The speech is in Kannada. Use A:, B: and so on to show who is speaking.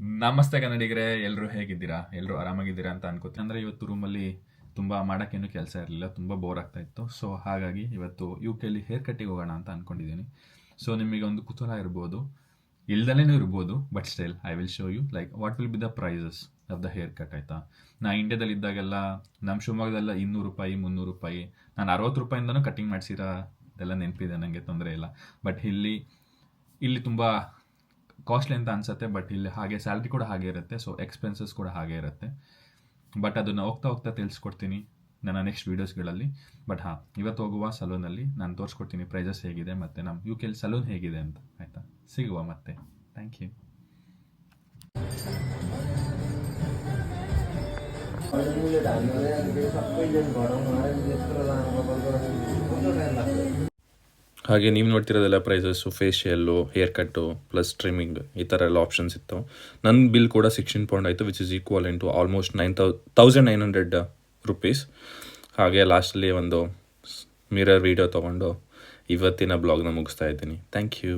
A: ನಮಸ್ತೆ ಕನ್ನಡಿಗರೇ ಎಲ್ಲರೂ ಹೇಗಿದ್ದೀರಾ? ಎಲ್ಲರೂ ಆರಾಮಾಗಿದ್ದೀರಾ ಅಂತ ಅನ್ಕೋತೀನಿ. ಅಂದರೆ ಇವತ್ತು ರೂಮಲ್ಲಿ ತುಂಬ ಮಾಡೋಕ್ಕೇನು ಕೆಲಸ ಇರಲಿಲ್ಲ, ತುಂಬ ಬೋರ್ ಆಗ್ತಾ ಇತ್ತು. ಸೊ ಹಾಗಾಗಿ ಇವತ್ತು ಯು ಕೆಲಿ ಹೇರ್ ಕಟ್ಟಿಗೆ ಹೋಗೋಣ ಅಂತ ಅಂದ್ಕೊಂಡಿದ್ದೀನಿ ಸೊ ನಿಮಗೆ ಒಂದು ಕುತೂಹಲ ಇರ್ಬೋದು. ಇಲ್ದಲೇನೂ ಇರ್ಬೋದು but still I will show you like what will be the prices of the hair cut ಆಯಿತಾ? ನಾ ಇಂಡಿಯಾದಲ್ಲಿ ಇದ್ದಾಗೆಲ್ಲ ನಮ್ಮ ಶಿವಮೊಗ್ಗದಲ್ಲ ಇನ್ನೂರು ರೂಪಾಯಿ, ಮುನ್ನೂರು ರೂಪಾಯಿ, ನಾನು ಅರವತ್ತು ರೂಪಾಯಿಂದನೂ ಕಟ್ಟಿಂಗ್ ಮಾಡಿಸಿರೋ ಇದೆಲ್ಲ ನೆನಪಿದೆ ನನಗೆ ತೊಂದರೆ ಇಲ್ಲ. ಬಟ್ ಇಲ್ಲಿ ಇಲ್ಲಿ ತುಂಬ ಕಾಸ್ಟ್ಲಿ ಅಂತ ಅನ್ಸುತ್ತೆ ಬಟ್ ಇಲ್ಲಿ ಹಾಗೆ ಸ್ಯಾಲ್ರಿ ಕೂಡ ಹಾಗೆ ಇರುತ್ತೆ ಸೊ ಎಕ್ಸ್ಪೆನ್ಸಸ್ ಕೂಡ ಹಾಗೆ ಇರುತ್ತೆ. ಬಟ್ ಅದನ್ನು ಹೋಗ್ತಾ ಹೋಗ್ತಾ ತಿಳಿಸ್ಕೊಡ್ತೀನಿ ನನ್ನ ನೆಕ್ಸ್ಟ್ ವೀಡಿಯೋಸ್ಗಳಲ್ಲಿ ಬಟ್ ಹಾಂ, ಇವತ್ತು ಹೋಗುವ ಸಲೂನಲ್ಲಿ ನಾನು ತೋರಿಸ್ಕೊಡ್ತೀನಿ ಪ್ರೈಸಸ್ ಹೇಗಿದೆ ಮತ್ತು ನಮ್ಮ ಯು ಕೆಲ್ ಸಲೂನ್ ಹೇಗಿದೆ ಅಂತ, ಆಯಿತಾ? ಸಿಗುವ ಮತ್ತೆ. ಥ್ಯಾಂಕ್ ಯು ಹಾಗೆ ನೀವು ನೋಡ್ತಿರೋದೆಲ್ಲ prices facial hair cut plus trimming ಈ ಥರ ಎಲ್ಲ ಆಪ್ಷನ್ಸ್ ಇತ್ತು. ನನ್ನ ಬಿಲ್ ಕೂಡ ಸಿಕ್ಸ್ಟೀನ್ ಪೌಂಡ್ ಆಯಿತು which is equal in to almost nine thou thousand nine hundred rupees ಹಾಗೆ ಲಾಸ್ಟಲ್ಲಿ ಒಂದು ಮಿರರ್ ವೀಡಿಯೋ ತೊಗೊಂಡು ಇವತ್ತಿನ ಬ್ಲಾಗ್ನ ಮುಗಿಸ್ತಾ ಇದ್ದೀನಿ. Thank you